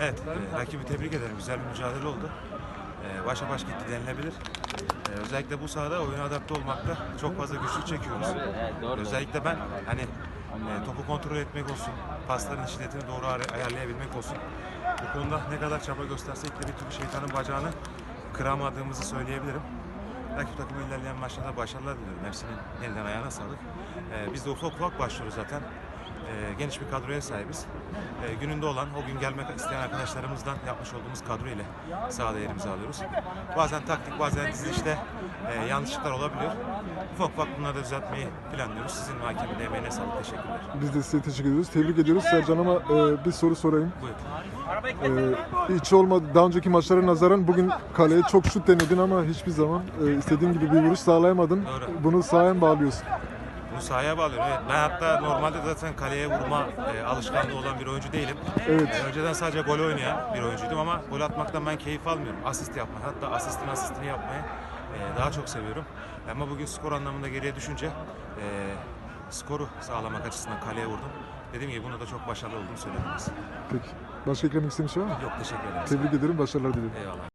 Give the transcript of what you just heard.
Evet, e, rakibi tebrik ederim. Güzel bir mücadele oldu. E, başa baş gitti denilebilir. E, özellikle bu sahada oyuna adapte olmakta çok fazla güçlük çekiyoruz. Özellikle ben hani e, topu kontrol etmek olsun, pasların şiddetini doğru ay- ayarlayabilmek olsun. Bu konuda ne kadar çaba göstersek de bir türlü şeytanın bacağını kıramadığımızı söyleyebilirim. Rakip takımı ilerleyen maçlarda başarılar diliyorum. Hepsinin elinden ayağına sağlık. E, biz de ufak ufak başlıyoruz zaten. E, geniş bir kadroya sahibiz. E, gününde olan, o gün gelmek isteyen arkadaşlarımızdan yapmış olduğumuz kadro ile sahada yerimizi alıyoruz. Bazen taktik, bazen dizilişte e, yanlışlıklar olabiliyor. Ufak ufak bunları da düzeltmeyi planlıyoruz. Sizin hakemin emeğine sağlık. Teşekkürler. Biz de size teşekkür ediyoruz. Tebrik ediyoruz Sercan ama e, bir soru sorayım. Buyurun. E, hiç olmadı daha önceki maçlara nazaran bugün kaleye çok şut denedin ama hiçbir zaman e, istediğin gibi bir vuruş sağlayamadın. Doğru. Bunu sahaya mı bağlıyorsun? Bunu sahaya bağlıyorum. Evet, ben hatta normalde zaten kaleye vurma e, alışkanlığı olan bir oyuncu değilim. Evet. E, önceden sadece gol oynayan bir oyuncuydum ama gol atmaktan ben keyif almıyorum. Asist yapmak, hatta asistin asistini yapmayı e, daha çok seviyorum. Ama bugün skor anlamında geriye düşünce e, skoru sağlamak açısından kaleye vurdum. Dediğim gibi bunda da çok başarılı olduğumu söyleyebiliriz. Peki. Başka eklemek istediğin bir şey var mı? Yok teşekkür ederim. Tebrik ederim. Başarılar dilerim. Eyvallah.